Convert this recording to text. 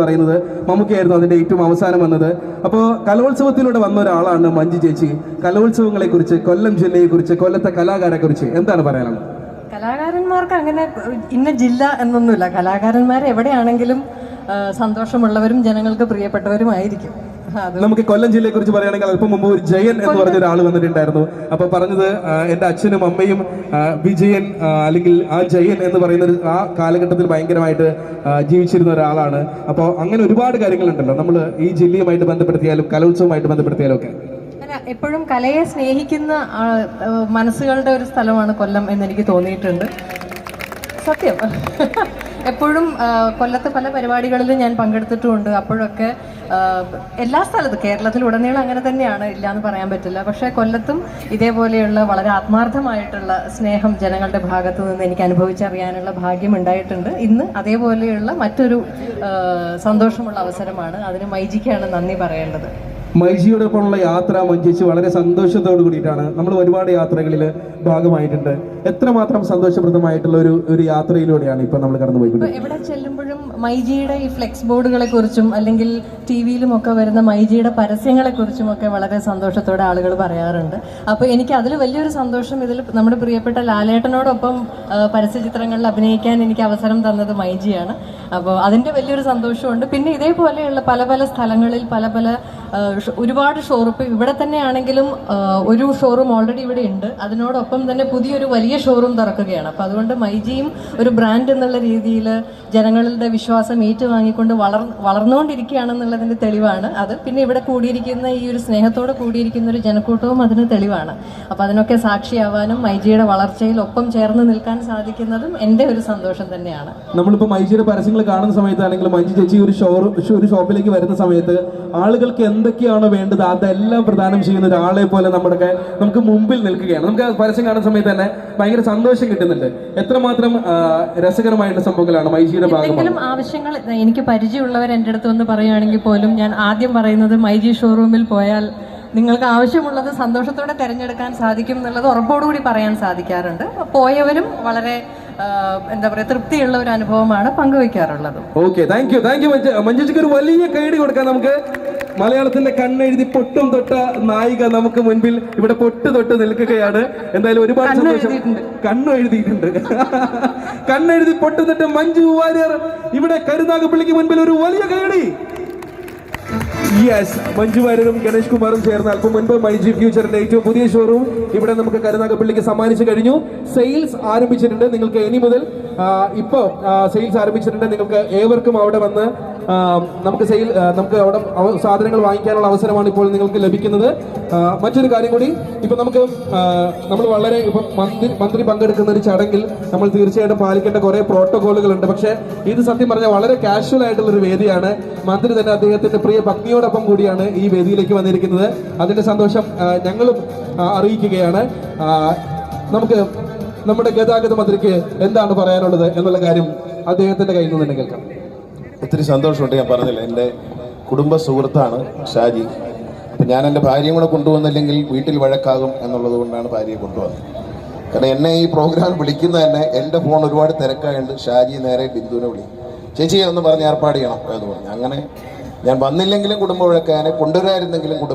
പറയുന്നത് മമ്മൂക്കയായിരുന്നു അതിന്റെ ഏറ്റവും അവസാനം വന്നത്. അപ്പോൾ കലോത്സവത്തിലൂടെ വന്ന ഒരാളാണ് മഞ്ജു ചേച്ചി. കലോത്സവങ്ങളെ കുറിച്ച് കൊല്ലം ജില്ലയെ കുറിച്ച് കൊല്ലത്തെ കലാകാരെ കുറിച്ച് എന്താണ് പറയാനുള്ളത് കലാകാരന്മാർക്ക് അങ്ങനെ ഇന്ന ജില്ല എന്നൊന്നുമില്ല. കലാകാരന്മാർ എവിടെയാണെങ്കിലും സന്തോഷമുള്ളവരും ജനങ്ങൾക്ക് പ്രിയപ്പെട്ടവരുമായിരിക്കും. നമുക്ക് കൊല്ലം ജില്ലയെ കുറിച്ച് പറയുകയാണെങ്കിൽ അല്പം മുമ്പ് ഒരു ജയൻ എന്ന് പറഞ്ഞ ഒരാൾ വന്നിട്ടുണ്ടായിരുന്നു. അപ്പൊ പറഞ്ഞത് എന്റെ അച്ഛനും അമ്മയും വിജയൻ അല്ലെങ്കിൽ ആ ജയൻ എന്ന് പറയുന്ന ആ കാലഘട്ടത്തിൽ ഭയങ്കരമായിട്ട് ജീവിച്ചിരുന്ന ഒരാളാണ്. അപ്പോൾ അങ്ങനെ ഒരുപാട് കാര്യങ്ങളുണ്ടല്ലോ. നമ്മൾ ഈ ജില്ലയുമായിട്ട് ബന്ധപ്പെടുത്തിയാലും കലോത്സവമായിട്ട് ബന്ധപ്പെടുത്തിയാലും ഒക്കെ. എപ്പോഴും കലയെ സ്നേഹിക്കുന്ന മനസ്സുകളുടെ ഒരു സ്ഥലമാണ് കൊല്ലം എന്ന് എനിക്ക് തോന്നിയിട്ടുണ്ട്. സത്യം. എപ്പോഴും കൊല്ലത്തെ പല പരിപാടികളിലും ഞാൻ പങ്കെടുത്തിട്ടുമുണ്ട്. അപ്പോഴൊക്കെ എല്ലാ സ്ഥലത്തും കേരളത്തിൽ ഉടനീളം അങ്ങനെ തന്നെയാണ് ഇല്ല എന്ന് പറയാൻ പറ്റില്ല. പക്ഷേ കൊല്ലത്തും ഇതേപോലെയുള്ള വളരെ ആത്മാർത്ഥമായിട്ടുള്ള സ്നേഹം ജനങ്ങളുടെ ഭാഗത്തു നിന്ന് എനിക്ക് അനുഭവിച്ചറിയാനുള്ള ഭാഗ്യം ഉണ്ടായിട്ടുണ്ട്. ഇന്ന് അതേപോലെയുള്ള മറ്റൊരു സന്തോഷമുള്ള അവസരമാണ്. അതിന് മൈജിക്കാണ് നന്ദി പറയേണ്ടത്. മൈജിയോടൊപ്പമുള്ള യാത്ര മഞ്ചിച്ച് വളരെ സന്തോഷത്തോട് കൂടിയിട്ടാണ്. നമ്മൾ ഒരുപാട് യാത്രകളിൽ ഭാഗമായിട്ടുണ്ട്. എത്രമാത്രം സന്തോഷപ്രദമായിട്ടുള്ള ഒരു ഒരു യാത്രയിലൂടെയാണ് ഇപ്പൊ നമ്മൾ ഇപ്പൊ എവിടെ ചെല്ലുമ്പോഴും മൈജിയുടെ ഈ ഫ്ലെക്സ് ബോർഡുകളെ കുറിച്ചും അല്ലെങ്കിൽ ടി വിയിലും ഒക്കെ വരുന്ന മൈജിയുടെ പരസ്യങ്ങളെ കുറിച്ചും ഒക്കെ വളരെ സന്തോഷത്തോടെ ആളുകൾ പറയാറുണ്ട്. അപ്പോൾ എനിക്ക് അതിൽ വലിയൊരു സന്തോഷം ഇതിൽ നമ്മുടെ പ്രിയപ്പെട്ട ലാലേട്ടനോടൊപ്പം പരസ്യ ചിത്രങ്ങളിൽ അഭിനയിക്കാൻ എനിക്ക് അവസരം തന്നത് മൈജിയാണ്. അപ്പോൾ അതിന്റെ വലിയൊരു സന്തോഷമുണ്ട്. പിന്നെ ഇതേപോലെയുള്ള പല പല സ്ഥലങ്ങളിൽ പല പല ഒരുപാട് ഷോറൂപ്പ് ഇവിടെ തന്നെ ആണെങ്കിലും ഒരു ഷോറൂം ഓൾറെഡി ഇവിടെ ഉണ്ട്. അതിനോടൊപ്പം തന്നെ പുതിയൊരു വലിയ ഷോറൂം തുറക്കുകയാണ്. അപ്പം അതുകൊണ്ട് മൈജിയും ഒരു ബ്രാൻഡ് എന്നുള്ള രീതിയിൽ ജനങ്ങളുടെ വിശ്വാസം ഏറ്റുവാങ്ങിക്കൊണ്ട് വളർ വളർന്നുകൊണ്ടിരിക്കുകയാണെന്നുള്ളതിന്റെ തെളിവാണ് അത്. പിന്നെ ഇവിടെ കൂടിയിരിക്കുന്ന ഈ ഒരു സ്നേഹത്തോടെ കൂടിയിരിക്കുന്ന ഒരു ജനക്കൂട്ടവും അതിന് തെളിവാണ്. അപ്പം അതിനൊക്കെ സാക്ഷിയാവാനും മൈജിയുടെ വളർച്ചയിൽ ഒപ്പം ചേർന്ന് നിൽക്കാൻ സാധിക്കുന്നതും എന്റെ ഒരു സന്തോഷം തന്നെയാണ്. നമ്മളിപ്പോൾ മൈജിയുടെ പരസ്യങ്ങൾ കാണുന്ന സമയത്താണെങ്കിലും മൈജി ചേച്ചി ഒരു ഷോറൂം ഒരു ഷോപ്പിലേക്ക് വരുന്ന സമയത്ത് ആളുകൾക്ക് എന്തൊക്കെയാണോ വേണ്ടത് അതെല്ലാം പ്രദാനം ചെയ്യുന്ന ഒരാളെ പോലെ നമ്മുടെ നമുക്ക് മുമ്പിൽ നിൽക്കുകയാണ്. നമുക്ക് പരസ്യം കാണുന്ന സമയത്ത് തന്നെ ഭയങ്കര സന്തോഷം കിട്ടുന്നുണ്ട്. എത്രമാത്രം രസകരമായിട്ടുള്ള സംഭവങ്ങളാണ് മൈജിയുടെ ഭാഗം ആവശ്യങ്ങൾ എനിക്ക് പരിചയമുള്ളവർ എന്റെ അടുത്ത് വന്ന് പറയുകയാണെങ്കിൽ പോലും ഞാൻ ആദ്യം പറയുന്നത് മൈജി ഷോറൂമിൽ പോയാൽ നിങ്ങൾക്ക് ആവശ്യമുള്ളത് സന്തോഷത്തോടെ തിരഞ്ഞെടുക്കാൻ സാധിക്കും എന്നുള്ളത് ഉറപ്പോടുകൂടി പറയാൻ സാധിക്കാറുണ്ട്. പോയവരും വളരെ എന്താ പറയുക തൃപ്തിയുള്ള ഒരു അനുഭവമാണ് പങ്കുവെക്കാറുള്ളത് okay thank you thank you മഞ്ജുച്ചിക്ക് ഒരു വലിയ കൈഡി കൊടുക്കാം നമുക്ക്. മലയാളത്തിന്റെ കണ്ണെഴുതി പൊട്ടും തൊട്ട നായിക നമുക്ക് മുൻപിൽ ഇവിടെ പൊട്ട് തൊട്ട് നിൽക്കുകയാണ്. എന്തായാലും ഒരുപാട് സന്തോഷം. കണ്ണു എഴുതിയിട്ടുണ്ട് കണ്ണെഴുതി പൊട്ടും തൊട്ട് മഞ്ജു വാര്യർ ഇവിടെ കരുനാഗപ്പള്ളിക്ക് മുൻപിൽ ഒരു വലിയ കയടി യെസ് മഞ്ജു വാര്യരും ഗണേഷ് കുമാറും ചേർന്ന് അല്പം മുൻപ് മൈജി ഫ്യൂച്ചറിന്റെ ഏറ്റവും പുതിയ ഷോറൂം ഇവിടെ നമുക്ക് കരുനാഗപ്പള്ളിക്ക് സമ്മാനിച്ചു കഴിഞ്ഞു. സെയിൽസ് ആരംഭിച്ചിട്ടുണ്ട്. നിങ്ങൾക്ക് ഇനി മുതൽ ആ, ഇപ്പൊ സെയിൽസ് ആരംഭിച്ചിട്ടുണ്ട്. നിങ്ങൾക്ക് ഏവർക്കും അവിടെ വന്ന് നമുക്ക് സെയിൽ നമുക്ക് അവിടെ സാധനങ്ങൾ വാങ്ങിക്കാനുള്ള അവസരമാണ് ഇപ്പോൾ നിങ്ങൾക്ക് ലഭിക്കുന്നത്. മറ്റൊരു കാര്യം കൂടി ഇപ്പൊ നമുക്ക് നമ്മൾ വളരെ ഇപ്പൊ മന്ത്രി മന്ത്രി പങ്കെടുക്കുന്ന ഒരു ചടങ്ങിൽ നമ്മൾ തീർച്ചയായിട്ടും പാലിക്കേണ്ട കുറെ പ്രോട്ടോകോളുകൾ ഉണ്ട്. പക്ഷേ ഇത് സത്യം പറഞ്ഞാൽ വളരെ കാഷ്വൽ ആയിട്ടുള്ള ഒരു വേദിയാണ്. മന്ത്രി തന്നെ അദ്ദേഹത്തിന്റെ പ്രിയ ഭക്തിയോടൊപ്പം കൂടിയാണ് ഈ വേദിയിലേക്ക് വന്നിരിക്കുന്നത്. അതിന്റെ സന്തോഷം ഞങ്ങളും അറിയിക്കുകയാണ്. നമുക്ക് നമ്മുടെ ഗതാഗത മന്ത്രിക്ക് എന്താണ് പറയാനുള്ളത് എന്നുള്ള കാര്യം അദ്ദേഹത്തിന്റെ കയ്യിൽ നിന്ന് തന്നെ കേൾക്കാം. ഒത്തിരി സന്തോഷമുണ്ട് ഞാൻ പറഞ്ഞില്ല എന്റെ കുടുംബ സുഹൃത്താണ് ഷാജി. അപ്പം ഞാൻ എന്റെ ഭാര്യയും കൂടെ കൊണ്ടുവന്നില്ലെങ്കിൽ വീട്ടിൽ വഴക്കാകും എന്നുള്ളത് കൊണ്ടാണ് ഭാര്യയെ കൊണ്ടുവന്നത്. കാരണം എന്നെ ഈ പ്രോഗ്രാം വിളിക്കുന്ന തന്നെ എന്റെ ഫോൺ ഒരുപാട് തിരക്കായുണ്ട്. ഷാജി നേരെ ബിന്ദുവിനെ വിളി. ചേച്ചി ഒന്ന് പറഞ്ഞ് ഏർപ്പാട് ചെയ്യണം. എന്ന് പറഞ്ഞു അങ്ങനെ ഞാൻ വന്നില്ലെങ്കിലും കുടുംബ വഴക്കാനെ കൊണ്ടുവരായിരുന്നെങ്കിലും കുടുംബ